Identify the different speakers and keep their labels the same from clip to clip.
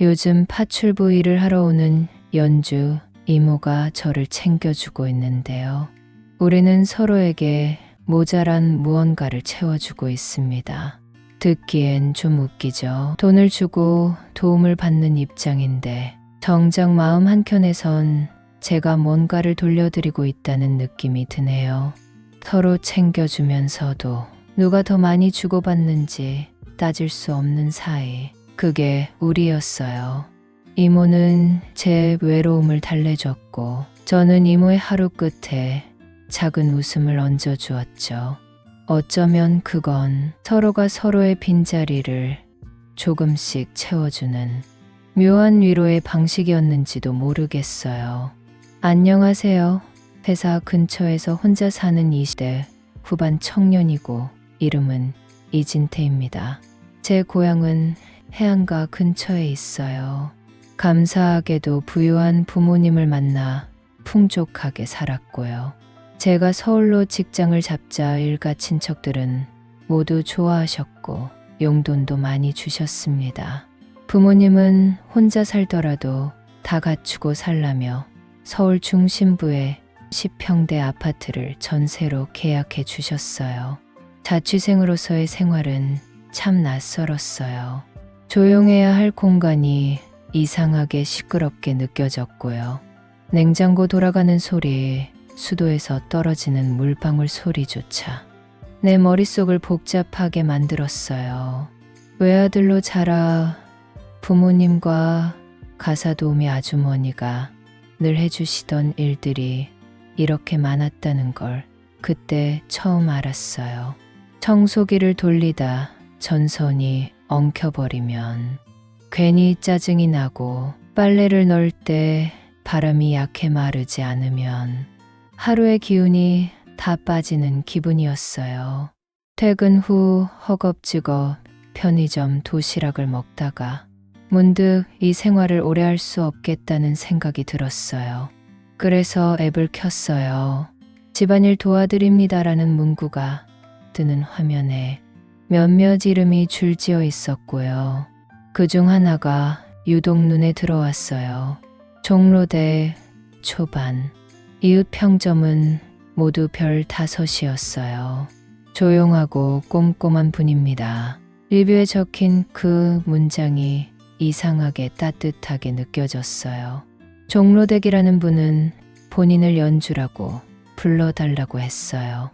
Speaker 1: 요즘 파출부 일을 하러 오는 연주 이모가 저를 챙겨주고 있는데요. 우리는 서로에게 모자란 무언가를 채워주고 있습니다. 듣기엔 좀 웃기죠. 돈을 주고 도움을 받는 입장인데 정작 마음 한켠에선 제가 뭔가를 돌려드리고 있다는 느낌이 드네요. 서로 챙겨주면서도 누가 더 많이 주고받는지 따질 수 없는 사이. 그게 우리였어요. 이모는 제 외로움을 달래줬고 저는 이모의 하루 끝에 작은 웃음을 얹어주었죠. 어쩌면 그건 서로가 서로의 빈자리를 조금씩 채워주는 묘한 위로의 방식이었는지도 모르겠어요. 안녕하세요. 회사 근처에서 혼자 사는 20대 후반 청년이고 이름은 이진태입니다. 제 고향은 해안가 근처에 있어요. 감사하게도 부유한 부모님을 만나 풍족하게 살았고요. 제가 서울로 직장을 잡자 일가 친척들은 모두 좋아하셨고 용돈도 많이 주셨습니다. 부모님은 혼자 살더라도 다 갖추고 살라며 서울 중심부에 10평대 아파트를 전세로 계약해 주셨어요. 자취생으로서의 생활은 참 낯설었어요. 조용해야 할 공간이 이상하게 시끄럽게 느껴졌고요. 냉장고 돌아가는 소리, 수도에서 떨어지는 물방울 소리조차 내 머릿속을 복잡하게 만들었어요. 외아들로 자라 부모님과 가사 도우미 아주머니가 늘 해주시던 일들이 이렇게 많았다는 걸 그때 처음 알았어요. 청소기를 돌리다 전선이 엉켜버리면 괜히 짜증이 나고 빨래를 넣을 때 바람이 약해 마르지 않으면 하루의 기운이 다 빠지는 기분이었어요. 퇴근 후 허겁지겁 편의점 도시락을 먹다가 문득 이 생활을 오래 할 수 없겠다는 생각이 들었어요. 그래서 앱을 켰어요. 집안일 도와드립니다라는 문구가 뜨는 화면에 몇몇 이름이 줄지어 있었고요. 그 중 하나가 유독 눈에 들어왔어요. 종로대 초반. 이웃 평점은 모두 별 다섯이었어요. 조용하고 꼼꼼한 분입니다. 리뷰에 적힌 그 문장이 이상하게 따뜻하게 느껴졌어요. 종로댁이라는 분은 본인을 연주라고 불러달라고 했어요.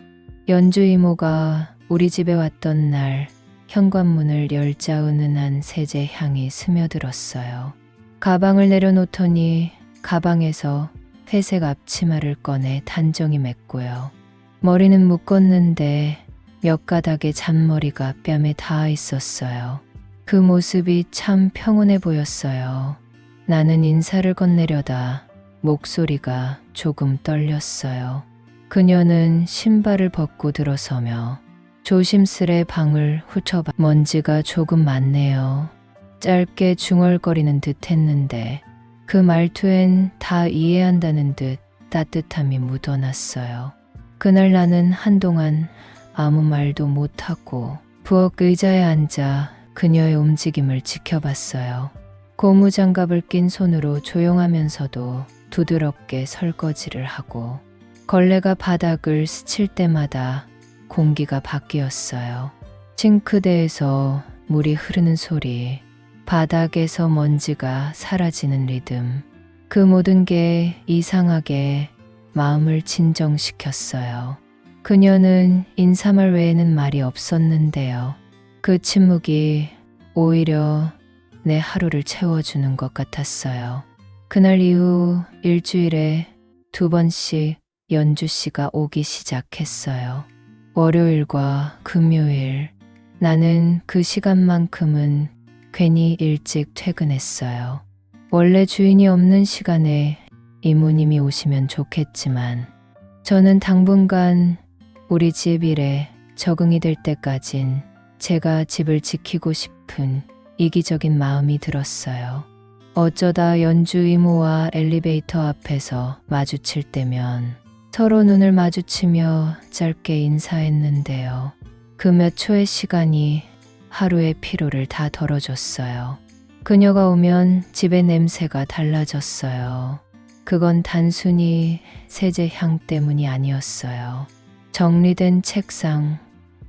Speaker 1: 연주 이모가 우리 집에 왔던 날 현관문을 열자 은은한 세제 향이 스며들었어요. 가방을 내려놓더니 가방에서 회색 앞치마를 꺼내 단정히 맸고요. 머리는 묶었는데 몇 가닥의 잔머리가 뺨에 닿아 있었어요. 그 모습이 참 평온해 보였어요. 나는 인사를 건네려다 목소리가 조금 떨렸어요. 그녀는 신발을 벗고 들어서며 조심스레 방을 훑어봐 먼지가 조금 많네요. 짧게 중얼거리는 듯 했는데 그 말투엔 다 이해한다는 듯 따뜻함이 묻어났어요. 그날 나는 한동안 아무 말도 못하고 부엌 의자에 앉아 그녀의 움직임을 지켜봤어요. 고무장갑을 낀 손으로 조용하면서도 부드럽게 설거지를 하고 걸레가 바닥을 스칠 때마다 공기가 바뀌었어요. 싱크대에서 물이 흐르는 소리, 바닥에서 먼지가 사라지는 리듬, 그 모든 게 이상하게 마음을 진정시켰어요. 그녀는 인사말 외에는 말이 없었는데요. 그 침묵이 오히려 내 하루를 채워주는 것 같았어요. 그날 이후 일주일에 두 번씩 연주 씨가 오기 시작했어요. 월요일과 금요일. 나는 그 시간만큼은 괜히 일찍 퇴근했어요. 원래 주인이 없는 시간에 이모님이 오시면 좋겠지만 저는 당분간 우리 집 일에 적응이 될 때까진 제가 집을 지키고 싶은 이기적인 마음이 들었어요. 어쩌다 연주 이모와 엘리베이터 앞에서 마주칠 때면 서로 눈을 마주치며 짧게 인사했는데요. 그 몇 초의 시간이 하루의 피로를 다 덜어줬어요. 그녀가 오면 집의 냄새가 달라졌어요. 그건 단순히 세제 향 때문이 아니었어요. 정리된 책상,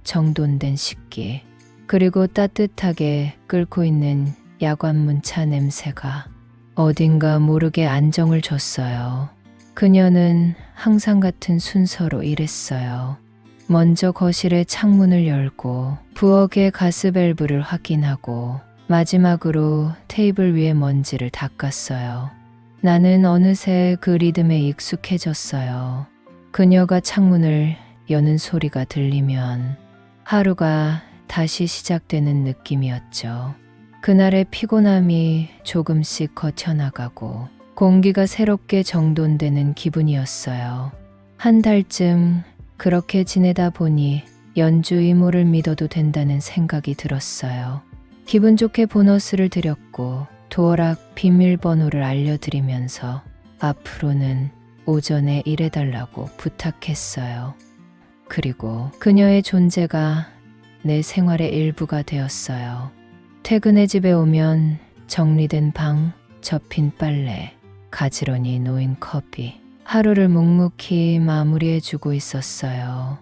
Speaker 1: 정돈된 식기, 그리고 따뜻하게 끓고 있는 야관문 차 냄새가 어딘가 모르게 안정을 줬어요. 그녀는 항상 같은 순서로 일했어요. 먼저 거실의 창문을 열고 부엌의 가스밸브를 확인하고 마지막으로 테이블 위의 먼지를 닦았어요. 나는 어느새 그 리듬에 익숙해졌어요. 그녀가 창문을 여는 소리가 들리면 하루가 다시 시작되는 느낌이었죠. 그날의 피곤함이 조금씩 거쳐나가고 공기가 새롭게 정돈되는 기분이었어요. 한 달쯤 그렇게 지내다 보니 연주 이모를 믿어도 된다는 생각이 들었어요. 기분 좋게 보너스를 드렸고 도어락 비밀번호를 알려드리면서 앞으로는 오전에 일해달라고 부탁했어요. 그리고 그녀의 존재가 내 생활의 일부가 되었어요. 퇴근해 집에 오면 정리된 방, 접힌 빨래, 가지런히 놓인 커피, 하루를 묵묵히 마무리해주고 있었어요.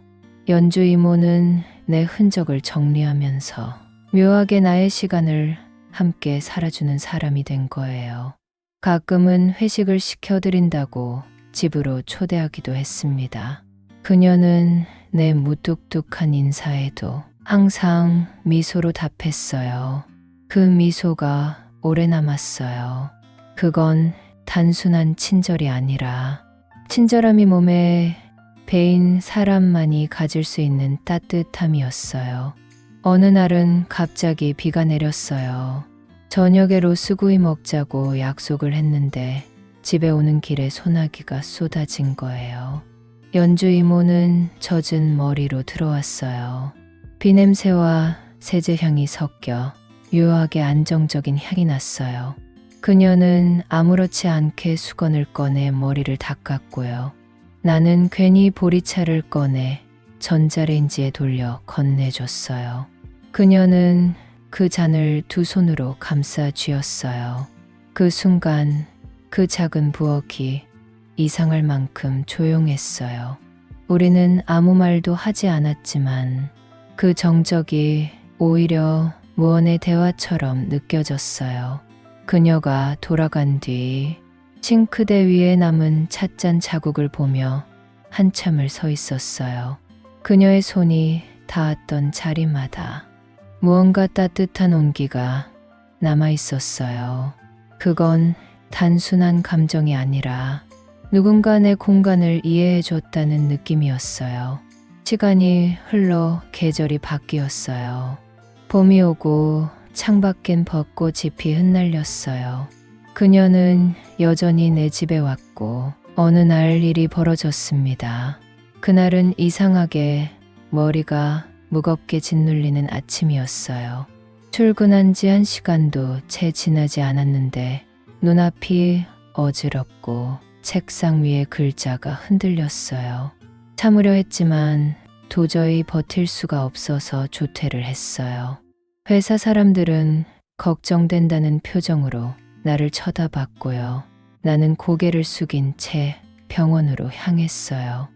Speaker 1: 연주 이모는 내 흔적을 정리하면서 묘하게 나의 시간을 함께 살아주는 사람이 된 거예요. 가끔은 회식을 시켜드린다고 집으로 초대하기도 했습니다. 그녀는 내 무뚝뚝한 인사에도 항상 미소로 답했어요. 그 미소가 오래 남았어요. 그건 단순한 친절이 아니라 친절함이 몸에 배인 사람만이 가질 수 있는 따뜻함이었어요. 어느 날은 갑자기 비가 내렸어요. 저녁에 로스구이 먹자고 약속을 했는데 집에 오는 길에 소나기가 쏟아진 거예요. 연주 이모는 젖은 머리로 들어왔어요. 비냄새와 세제 향이 섞여 묘하게 안정적인 향이 났어요. 그녀는 아무렇지 않게 수건을 꺼내 머리를 닦았고요. 나는 괜히 보리차를 꺼내 전자레인지에 돌려 건네줬어요. 그녀는 그 잔을 두 손으로 감싸 쥐었어요. 그 순간 그 작은 부엌이 이상할 만큼 조용했어요. 우리는 아무 말도 하지 않았지만 그 정적이 오히려 무언의 대화처럼 느껴졌어요. 그녀가 돌아간 뒤 싱크대 위에 남은 찻잔 자국을 보며 한참을 서 있었어요. 그녀의 손이 닿았던 자리마다 무언가 따뜻한 온기가 남아 있었어요. 그건 단순한 감정이 아니라 누군가 내 공간을 이해해 줬다는 느낌이었어요. 시간이 흘러 계절이 바뀌었어요. 봄이 오고 창밖엔 벚꽃 잎이 흩날렸어요. 그녀는 여전히 내 집에 왔고 어느 날 일이 벌어졌습니다. 그날은 이상하게 머리가 무겁게 짓눌리는 아침이었어요. 출근한 지 한 시간도 채 지나지 않았는데 눈앞이 어지럽고 책상 위에 글자가 흔들렸어요. 참으려 했지만 도저히 버틸 수가 없어서 조퇴를 했어요. 회사 사람들은 걱정된다는 표정으로 나를 쳐다봤고요. 나는 고개를 숙인 채 병원으로 향했어요.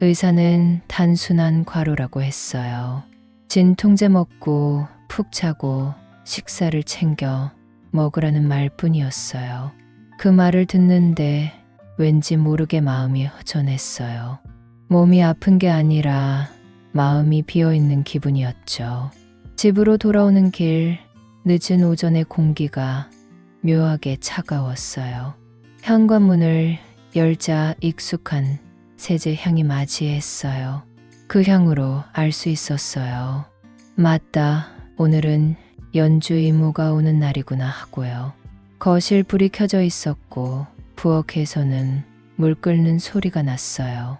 Speaker 1: 의사는 단순한 과로라고 했어요. 진통제 먹고 푹 자고 식사를 챙겨 먹으라는 말뿐이었어요. 그 말을 듣는데 왠지 모르게 마음이 허전했어요. 몸이 아픈 게 아니라 마음이 비어 있는 기분이었죠. 집으로 돌아오는 길, 늦은 오전의 공기가 묘하게 차가웠어요. 현관문을 열자 익숙한 세제 향이 맞이했어요. 그 향으로 알 수 있었어요. 맞다. 오늘은 연주 이모가 오는 날이구나 하고요. 거실 불이 켜져 있었고 부엌에서는 물 끓는 소리가 났어요.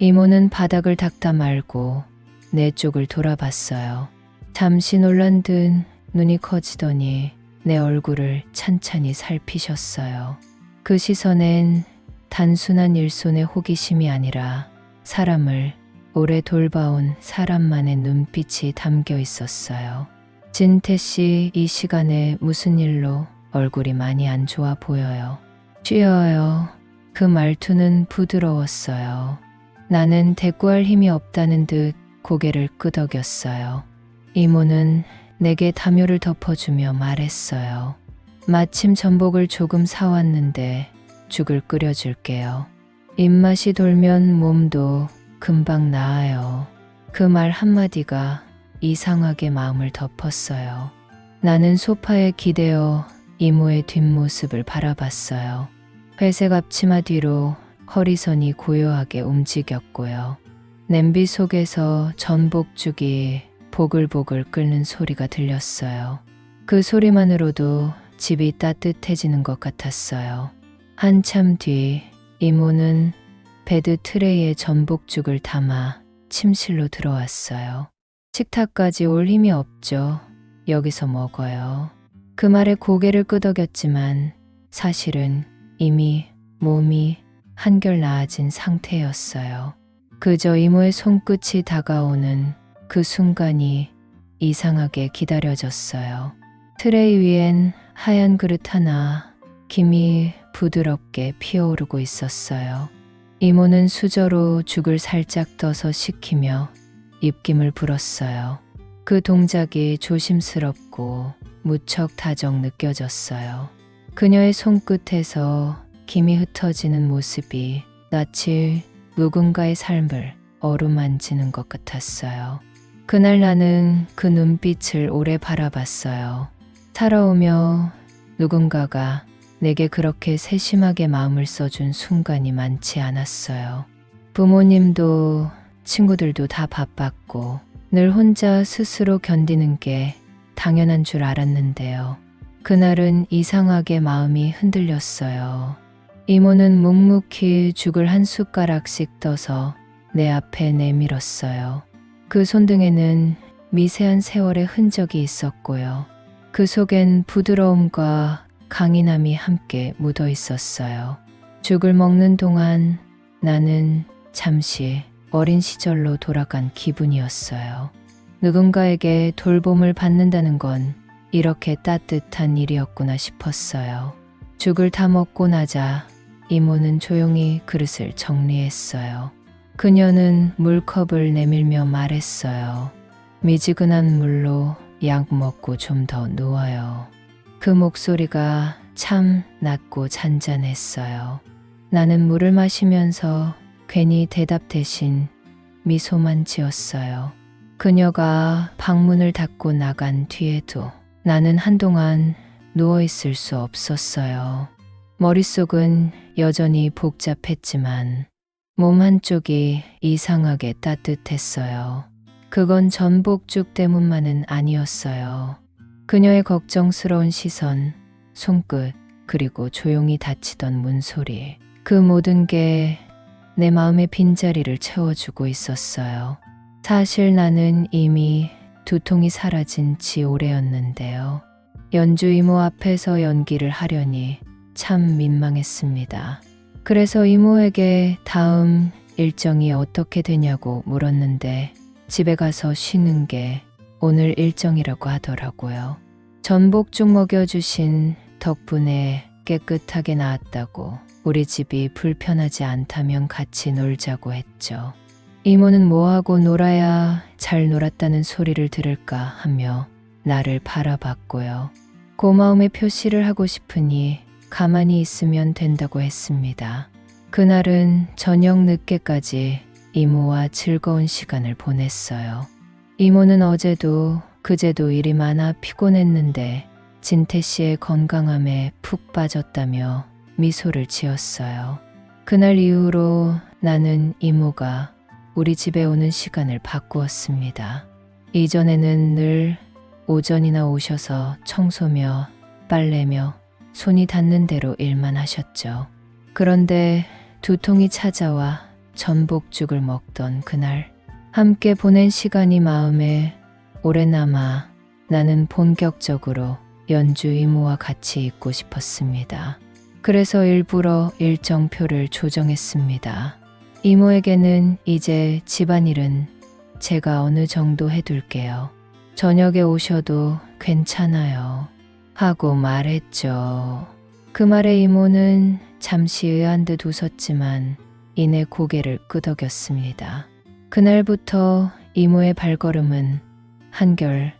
Speaker 1: 이모는 바닥을 닦다 말고 내 쪽을 돌아봤어요. 잠시 놀란 듯 눈이 커지더니 내 얼굴을 찬찬히 살피셨어요. 그 시선엔 단순한 일손의 호기심이 아니라 사람을 오래 돌봐온 사람만의 눈빛이 담겨 있었어요. 진태 씨 이 시간에 무슨 일로 얼굴이 많이 안 좋아 보여요. 쉬어요. 그 말투는 부드러웠어요. 나는 대꾸할 힘이 없다는 듯 고개를 끄덕였어요. 이모는 내게 담요를 덮어주며 말했어요. 마침 전복을 조금 사왔는데 죽을 끓여줄게요. 입맛이 돌면 몸도 금방 나아요. 그 말 한마디가 이상하게 마음을 덮었어요. 나는 소파에 기대어 이모의 뒷모습을 바라봤어요. 회색 앞치마 뒤로 허리선이 고요하게 움직였고요. 냄비 속에서 전복죽이 보글보글 끓는 소리가 들렸어요. 그 소리만으로도 집이 따뜻해지는 것 같았어요. 한참 뒤 이모는 베드 트레이에 전복죽을 담아 침실로 들어왔어요. 식탁까지 올 힘이 없죠. 여기서 먹어요. 그 말에 고개를 끄덕였지만 사실은 이미 몸이 한결 나아진 상태였어요. 그저 이모의 손끝이 다가오는 그 순간이 이상하게 기다려졌어요. 트레이 위엔 하얀 그릇 하나, 김이 부드럽게 피어오르고 있었어요. 이모는 수저로 죽을 살짝 떠서 식히며 입김을 불었어요. 그 동작이 조심스럽고 무척 다정 느껴졌어요. 그녀의 손끝에서 김이 흩어지는 모습이 마치 누군가의 삶을 어루만지는 것 같았어요. 그날 나는 그 눈빛을 오래 바라봤어요. 살아오며 누군가가 내게 그렇게 세심하게 마음을 써준 순간이 많지 않았어요. 부모님도 친구들도 다 바빴고 늘 혼자 스스로 견디는 게 당연한 줄 알았는데요. 그날은 이상하게 마음이 흔들렸어요. 이모는 묵묵히 죽을 한 숟가락씩 떠서 내 앞에 내밀었어요. 그 손등에는 미세한 세월의 흔적이 있었고요. 그 속엔 부드러움과 강인함이 함께 묻어 있었어요. 죽을 먹는 동안 나는 잠시 어린 시절로 돌아간 기분이었어요. 누군가에게 돌봄을 받는다는 건 이렇게 따뜻한 일이었구나 싶었어요. 죽을 다 먹고 나자 이모는 조용히 그릇을 정리했어요. 그녀는 물컵을 내밀며 말했어요. 미지근한 물로 약 먹고 좀 더 누워요. 그 목소리가 참 낮고 잔잔했어요. 나는 물을 마시면서 괜히 대답 대신 미소만 지었어요. 그녀가 방문을 닫고 나간 뒤에도 나는 한동안 누워있을 수 없었어요. 머릿속은 여전히 복잡했지만 몸 한쪽이 이상하게 따뜻했어요. 그건 전복죽 때문만은 아니었어요. 그녀의 걱정스러운 시선, 손끝, 그리고 조용히 닫히던 문소리. 그 모든 게 내 마음의 빈자리를 채워주고 있었어요. 사실 나는 이미 두통이 사라진 지 오래였는데요. 연주 이모 앞에서 연기를 하려니 참 민망했습니다. 그래서 이모에게 다음 일정이 어떻게 되냐고 물었는데 집에 가서 쉬는 게 오늘 일정이라고 하더라고요. 전복 죽 먹여주신 덕분에 깨끗하게 나았다고 우리 집이 불편하지 않다면 같이 놀자고 했죠. 이모는 뭐하고 놀아야 잘 놀았다는 소리를 들을까 하며 나를 바라봤고요. 고마움의 표시를 하고 싶으니 가만히 있으면 된다고 했습니다. 그날은 저녁 늦게까지 이모와 즐거운 시간을 보냈어요. 이모는 어제도 그제도 일이 많아 피곤했는데 진태 씨의 건강함에 푹 빠졌다며 미소를 지었어요. 그날 이후로 나는 이모가 우리 집에 오는 시간을 바꾸었습니다. 이전에는 늘 오전이나 오셔서 청소며 빨래며 손이 닿는 대로 일만 하셨죠. 그런데 두통이 찾아와 전복죽을 먹던 그날 함께 보낸 시간이 마음에 오래 남아 나는 본격적으로 연주 이모와 같이 있고 싶었습니다. 그래서 일부러 일정표를 조정했습니다. 이모에게는 이제 집안일은 제가 어느 정도 해둘게요. 저녁에 오셔도 괜찮아요. 하고 말했죠. 그 말에 이모는 잠시 의아한 듯 웃었지만 이내 고개를 끄덕였습니다. 그날부터 이모의 발걸음은 한결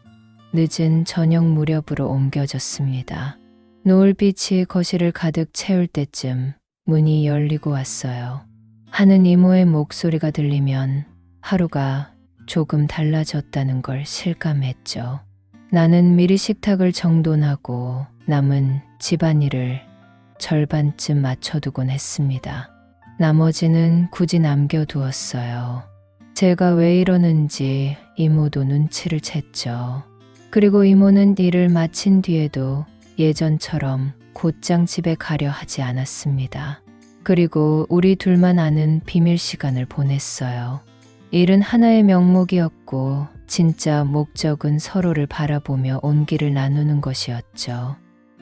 Speaker 1: 늦은 저녁 무렵으로 옮겨졌습니다. 노을빛이 거실을 가득 채울 때쯤 문이 열리고 왔어요. 하는 이모의 목소리가 들리면 하루가 조금 달라졌다는 걸 실감했죠. 나는 미리 식탁을 정돈하고 남은 집안일을 절반쯤 맞춰두곤 했습니다. 나머지는 굳이 남겨두었어요. 제가 왜 이러는지 이모도 눈치를 챘죠. 그리고 이모는 일을 마친 뒤에도 예전처럼 곧장 집에 가려 하지 않았습니다. 그리고 우리 둘만 아는 비밀 시간을 보냈어요. 일은 하나의 명목이었고 진짜 목적은 서로를 바라보며 온기를 나누는 것이었죠.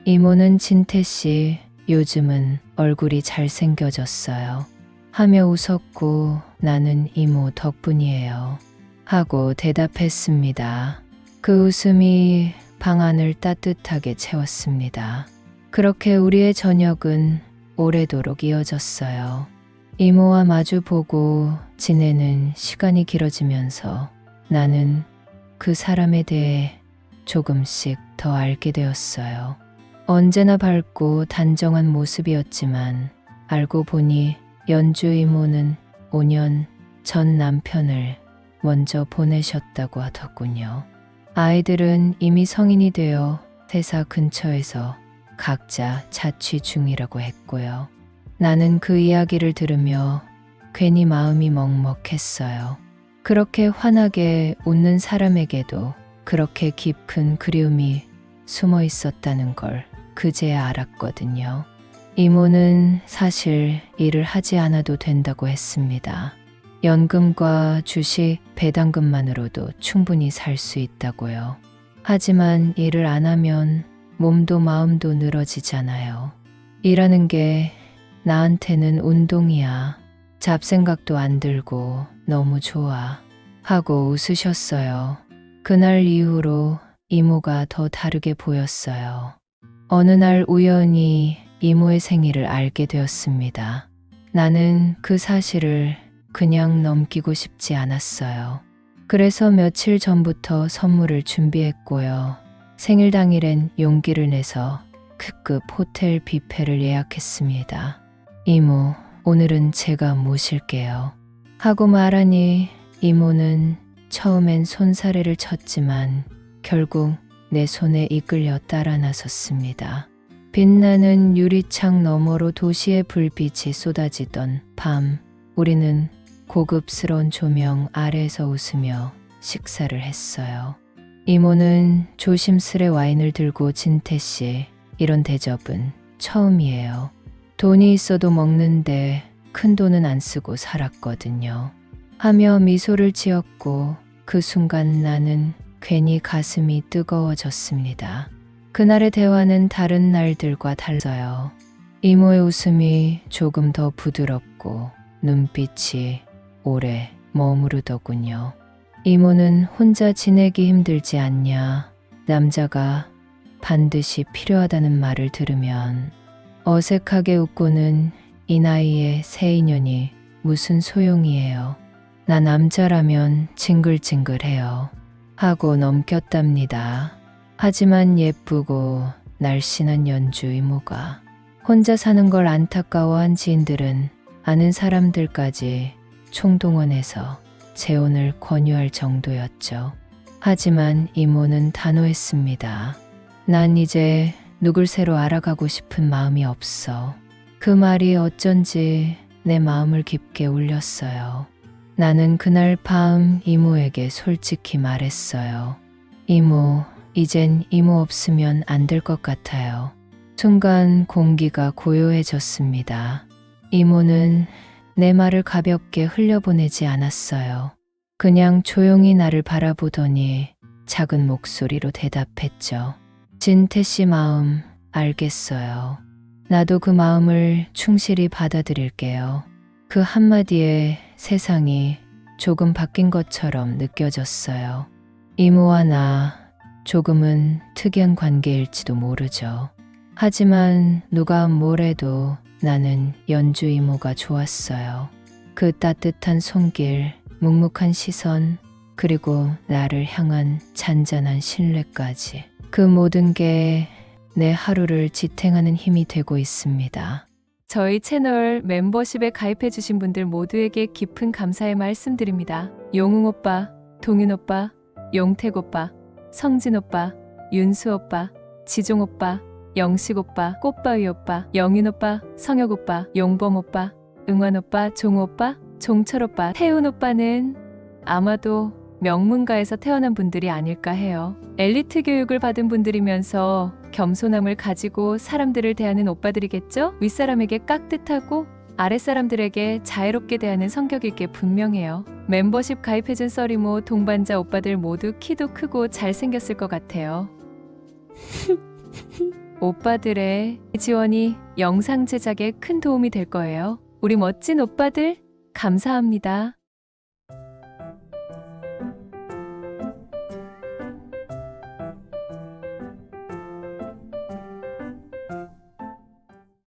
Speaker 1: 이모는 진태 씨 요즘은 얼굴이 잘생겨졌어요. 하며 웃었고 나는 이모 덕분이에요. 하고 대답했습니다. 그 웃음이 방 안을 따뜻하게 채웠습니다. 그렇게 우리의 저녁은 오래도록 이어졌어요. 이모와 마주 보고 지내는 시간이 길어지면서 나는 그 사람에 대해 조금씩 더 알게 되었어요. 언제나 밝고 단정한 모습이었지만 알고 보니 연주 이모는 5년 전 남편을 먼저 보내셨다고 하더군요. 아이들은 이미 성인이 되어 회사 근처에서 각자 자취 중이라고 했고요. 나는 그 이야기를 들으며 괜히 마음이 먹먹했어요. 그렇게 환하게 웃는 사람에게도 그렇게 깊은 그리움이 숨어 있었다는 걸 그제야 알았거든요. 이모는 사실 일을 하지 않아도 된다고 했습니다. 연금과 주식, 배당금만으로도 충분히 살 수 있다고요. 하지만 일을 안 하면 몸도 마음도 늘어지잖아요. 일하는 게 나한테는 운동이야. 잡생각도 안 들고 너무 좋아. 하고 웃으셨어요. 그날 이후로 이모가 더 다르게 보였어요. 어느 날 우연히 이모의 생일을 알게 되었습니다. 나는 그 사실을 그냥 넘기고 싶지 않았어요. 그래서 며칠 전부터 선물을 준비했고요. 생일 당일엔 용기를 내서 특급 호텔 뷔페를 예약했습니다. 이모, 오늘은 제가 모실게요. 하고 말하니 이모는 처음엔 손사래를 쳤지만 결국 내 손에 이끌려 따라 나섰습니다. 빛나는 유리창 너머로 도시의 불빛이 쏟아지던 밤, 우리는 고급스러운 조명 아래에서 웃으며 식사를 했어요. 이모는 조심스레 와인을 들고 진태 씨, 이런 대접은 처음이에요. 돈이 있어도 먹는데 큰 돈은 안 쓰고 살았거든요. 하며 미소를 지었고 그 순간 나는 괜히 가슴이 뜨거워졌습니다. 그날의 대화는 다른 날들과 달라요. 이모의 웃음이 조금 더 부드럽고 눈빛이 오래 머무르더군요. 이모는 혼자 지내기 힘들지 않냐. 남자가 반드시 필요하다는 말을 들으면 어색하게 웃고는 이 나이에 새 인연이 무슨 소용이에요. 나 남자라면 징글징글해요. 하고 넘겼답니다. 하지만 예쁘고 날씬한 연주 이모가 혼자 사는 걸 안타까워한 지인들은 아는 사람들까지 총동원해서 재혼을 권유할 정도였죠. 하지만 이모는 단호했습니다. 난 이제 누굴 새로 알아가고 싶은 마음이 없어. 그 말이 어쩐지 내 마음을 깊게 울렸어요. 나는 그날 밤 이모에게 솔직히 말했어요. 이모, 이젠 이모 없으면 안 될 것 같아요. 순간 공기가 고요해졌습니다. 이모는 내 말을 가볍게 흘려보내지 않았어요. 그냥 조용히 나를 바라보더니 작은 목소리로 대답했죠. 진태 씨 마음 알겠어요. 나도 그 마음을 충실히 받아들일게요. 그 한마디에 세상이 조금 바뀐 것처럼 느껴졌어요. 이모와 나 조금은 특이한 관계일지도 모르죠. 하지만 누가 뭐래도 나는 연주 이모가 좋았어요. 그 따뜻한 손길, 묵묵한 시선, 그리고 나를 향한 잔잔한 신뢰까지. 그 모든 게 내 하루를 지탱하는 힘이 되고 있습니다.
Speaker 2: 저희 채널 멤버십에 가입해주신 분들 모두에게 깊은 감사의 말씀드립니다. 용웅 오빠, 동윤 오빠, 용택 오빠, 성진 오빠, 윤수 오빠, 지종 오빠, 영식 오빠, 꽃바위 오빠, 영윤 오빠, 성혁 오빠, 용범 오빠, 응환 오빠, 종우 오빠, 종철 오빠, 태훈 오빠는 아마도 명문가에서 태어난 분들이 아닐까 해요. 엘리트 교육을 받은 분들이면서 겸손함을 가지고 사람들을 대하는 오빠들이겠죠? 윗사람에게 깍듯하고 아랫사람들에게 자애롭게 대하는 성격일 게 분명해요. 멤버십 가입해준 썰이모 동반자 오빠들 모두 키도 크고 잘생겼을 것 같아요. 오빠들의 지원이 영상 제작에 큰 도움이 될 거예요. 우리 멋진 오빠들, 감사합니다.